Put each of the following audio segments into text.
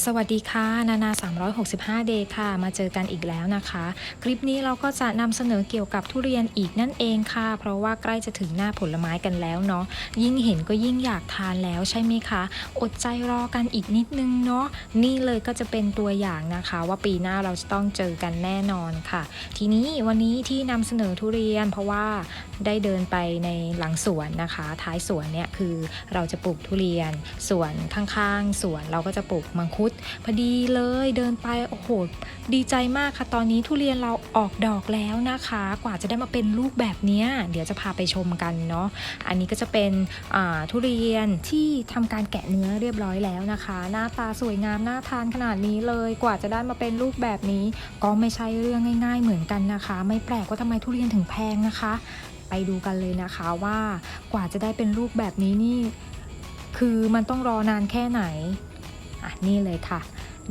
สวัสดีค่ะ นานา 365 เดย์ค่ะ มาเจอกันอีกแล้วนะคะ คลิปนี้เราก็จะนำเสนอเกี่ยวกับทุเรียนอีกนั่นเองค่ะ เพราะว่าใกล้จะถึงหน้าผลไม้กันแล้วเนาะ ยิ่งเห็นก็ยิ่งอยากทานแล้วใช่ไหมคะ อดใจรอกันอีกนิดนึงเนาะ นี่เลยก็จะเป็นตัวอย่างนะคะ ว่าปีหน้าเราจะต้องเจอกันแน่นอนค่ะ ทีนี้วันนี้ที่นำเสนอทุเรียน เพราะว่าได้เดินไปในหลังสวนนะคะ ท้ายสวนเนี่ยคือเราจะปลูกทุเรียน ส่วนข้างๆ สวนเราก็จะปลูกมังคุดพอดีเลยเดินไปโอ้โหดีใจมากค่ะ ตอนนี้ทุเรียนเราออกดอกแล้วนะคะ กว่าจะได้มาเป็นลูกแบบนี้เดี๋ยวจะพาไปชมกันเนาะอันนี้ก็จะเป็นทุเรียนที่ทำการแกะเนื้อเรียบร้อยแล้วนะคะ หน้าตาสวยงามน่าทานขนาดนี้เลยกว่าจะได้มาเป็นลูกแบบนี้ ก็ไม่ใช่เรื่องง่าย ๆ เหมือนกันนะคะ ไม่แปลกว่าทำไมทุเรียนถึงแพงนะคะ ไปดูกันเลยนะคะว่ากว่าจะได้เป็นลูกแบบนี้นี่คือมันต้องรอนานแค่ไหน อะนี่เลยค่ะ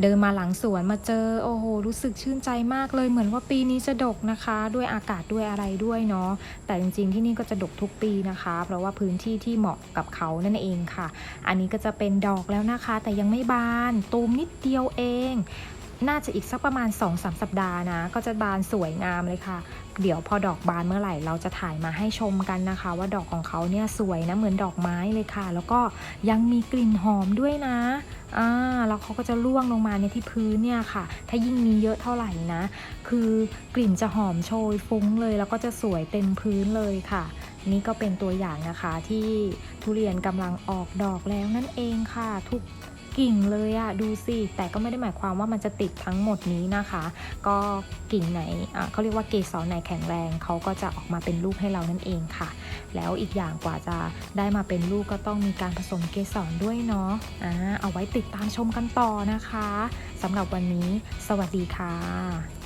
เดินมาหลังสวนมาเจอโอ้โหรู้สึกชื่นใจมากเลยเหมือนว่าปีนี้จะดกนะคะ ด้วยอากาศด้วยอะไรด้วยเนาะแต่จริงๆที่นี่ก็จะดกทุกปีนะคะ เพราะว่าพื้นที่ที่เหมาะกับเขานั่นเองค่ะ อันนี้ก็จะเป็นดอกแล้วนะคะ แต่ยังไม่บานตูมนิดเดียวเอง น่าจะอีกสักประมาณ 2-3 สัปดาห์นะ ก็จะบานสวยงามเลยค่ะ เดี๋ยวพอดอกบานเมื่อไหร่เราจะถ่ายมาให้ชมกันนะคะ ว่าดอกของเขาเนี่ยสวยนะเหมือนดอกไม้เลยค่ะ แล้วก็ยังมีกลิ่นหอมด้วยนะอ่าแล้วเขาก็จะร่วงลงมาในยที่พื้นเนี่ยค่ะ ถ้ายิ่งมีเยอะเท่าไหร่นะ คือกลิ่นจะหอมโชยฟุ้งเลย แล้วก็จะสวยเต็มพื้นเลยค่ะ นี่ก็เป็นตัวอย่างนะคะที่ทุเรียนกำลังออกดอกแล้วนั่นเองค่ะทุก กิ่งเลยอะดูสิ แต่ก็ไม่ได้หมายความว่ามันจะติดทั้งหมดนี้นะคะ ก็กิ่งไหนอะเขาเรียกว่าเกสรไหนแข็งแรงเขาก็จะออกมาเป็นลูกให้เรานั่นเองค่ะ แล้วอีกอย่างกว่าจะได้มาเป็นลูกก็ต้องมีการผสมเกสรด้วยเนาะอ่าเอาไว้ติดตามชมกันต่อนะคะสำหรับวันนี้ สวัสดีค่ะ